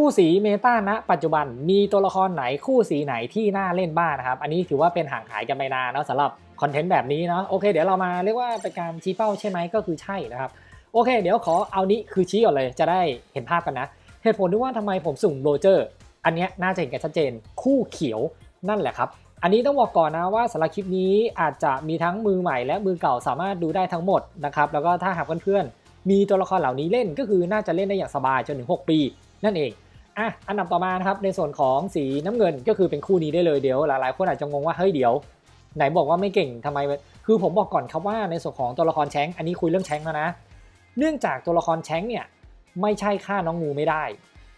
คู่สีเมตาณปัจจุบันมีตัวละครไหนคู่สีไหนที่น่าเล่นบ้างนะครับ อันนี้ถือว่าเป็นห่างหายกันไปนานเนาะสำหรับคอนเทนต์แบบนี้เนาะโอเคเดี๋ยวเรามาเรียกว่าเป็นการชี้เป้าใช่ไหมก็คือใช่นะครับ โอเค เดี๋ยวขอเอานี้คือชี้ก่อนเลยจะได้เห็นภาพกันนะ เหตุผลที่ว่าทำไมผมสุ่มโรเจอร์ อันนี้น่าจะเห็นกันชัดเจน คู่เขียวนั่นแหละครับอันนี้ต้องบอกก่อนนะว่าสำหรับคลิปนี้อาจจะมีทั้งมือใหม่และมือเก่าสามารถดูได้ทั้งหมดนะครับแล้วก็ถ้าหากเพื่อนๆมีตัวละครเหล่านี้เล่นก็คือน่าจะเล่นได้อย่างสบายจนถึง 6 ปี นั่นเอง อะอันดับต่อมานะครับในส่วนของสีน้ำเงินก็คือเป็นคู่นี้ได้เลยเดี๋ยวหลายๆคนอาจจะงงว่าเฮ้ยเดี๋ยว ไหนบอกว่าไม่เก่งทำไม คือผมบอกก่อนครับว่าในส่วนของตัวละครแชงอันนี้คุยเรื่องแชงแล้วนะ เนื่องจากตัวละครแชงเนี่ยไม่ใช่ฆ่าน้องงูไม่ได้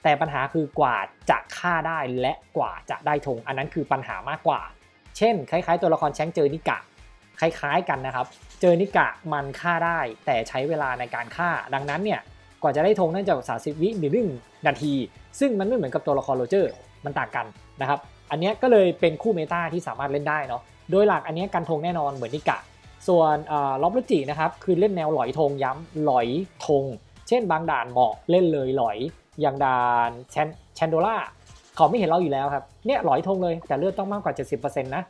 แต่ปัญหาคือกว่าจะฆ่าได้และกว่าจะได้ธงอันนั้นคือปัญหามากกว่า เช่น คล้าย ๆ ตัวละครแชงเจอนิกะคล้ายๆกันนะครับ เจอนิกะมันฆ่าได้ แต่ใช้เวลาในการฆ่าดังนั้นเนี่ย กว่าจะได้ธงน่าจะสาสิบวิหรือหนึ่งนาที ซึ่งมันไม่เหมือนกับตัวละครโรเจอร์มันต่างกันนะครับอันนี้ก็เลยเป็นคู่เมตาที่สามารถเล่นได้เนาะโดยหลักอันนี้กันธงแน่นอนเหมือนนิกะ ส่วนล็อบลจินะครับคือเล่นแนวหลอยธงย้ำหลอยธงเช่นบางด่านเหมาะเล่นเลยหลอยอย่างด่านแชนโดล่าเขาไม่เห็นเราอยู่แล้วครับเนี่ยหลอยธงเลยแต่เลือดต้องมากกว่า 70%นะ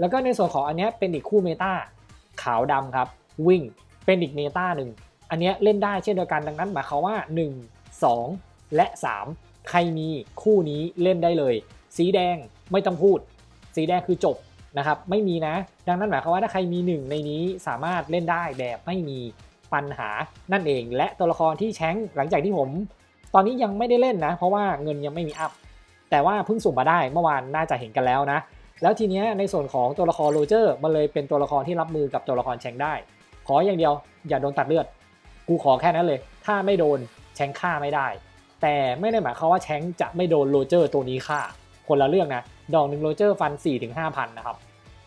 แล้วก็ในส่วนของอันนี้เป็นอีกคู่เมตาขาวดำครับวิ่งเป็นอีกเมตาหนึ่ง อันเนี้ยเล่นได้เช่นเดียวกันดังนั้นหมายความว่า 1 2 และ 3 ใครมีคู่นี้เล่นได้เลย สีแดงไม่ต้องพูด สีแดงคือจบนะครับไม่มีนะ ดังนั้นหมายความว่าถ้าใครมีหนึ่งในนี้สามารถเล่นได้แบบไม่มีปัญหานั่นเอง และตัวละครที่แชงหลังจากที่ผม ตอนนี้ยังไม่ได้เล่นนะ เพราะว่าเงินยังไม่มีอัพแต่ว่าเพิ่งสุ่มมาได้เมื่อวานน่าจะเห็นกันแล้วนะ แล้วทีเนี้ยในส่วนของตัวละครโรเจอร์มันเลยเป็นตัวละครที่รับมือกับตัวละครแชงได้ ขออย่างเดียวอย่าโดนตัดเลือด กูขอแค่นั้นเลย ถ้าไม่โดนแชงค์ฆ่าไม่ได้ แต่ไม่ได้หมายความว่าแชงจะไม่โดนโรเจอร์ตัวนี้ฆ่า คนละเรื่องนะ ดอกหนึ่งโรเจอร์ฟัน4-5ถึงห้าพันนะครับ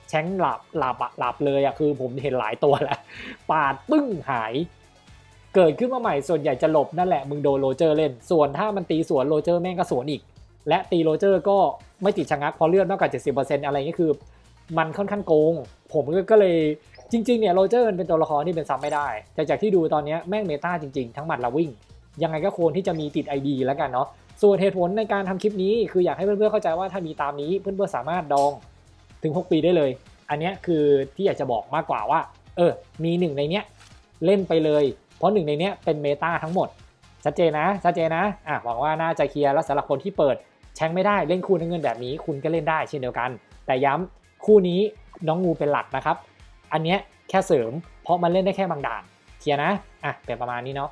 แชงหลับหลับอะหลับเลยอะคือผมเห็นหลายตัวแล้ว ปาดปึ้งหาย เกิดขึ้นมาใหม่ส่วนใหญ่จะหลบนั่นแหละมึงโดนโรเจอร์เล่น ส่วนถ้ามันตีสวนโรเจอร์แม่งก็สวนอีก และตีโรเจอร์ก็ไม่ติดชะงักเพราะเลือดมากกว่า70%อะไรนี่คือ มันค่อนข้างโกง ผมก็เลย จริงๆเนี่ยโรเจอร์เป็นตัวละครที่เป็นซ้ำไม่ได้ แต่จากที่ดูตอนนี้แม่งเมตาจริงๆ ทั้งหมัดและวิ่ง ยังไงก็ควรที่จะมีติด ID แล้วกันเนาะส่วนเหตุผลในการทำคลิปนี้ คืออยากให้เพื่อนๆเข้าใจว่าถ้ามีตามนี้เพื่อนๆสามารถดองถึง 6 ปีได้เลย อันเนี้ยคือที่อยากจะบอกมากกว่าว่า เออ มีหนึ่งในเนี้ยเล่นไปเลย เพราะหนึ่งในเนี้ยเป็นเมตาทั้งหมดชัดเจนนะชัดเจนนะอะหวังว่าน่าจะเคลียร์แล้วสำหรับคนที่เปิดแชงไม่ได้เล่นคู่เงินแบบนี้ คุณก็เล่นได้เช่นเดียวกัน แต่ย้ำคู่นี้น้องงูเป็นหลักนะครับ อันเนี้ยแค่เสริม เพราะมันเล่นได้แค่บางด่านเคลียร์นะอะเป็นประมาณนี้เนาะ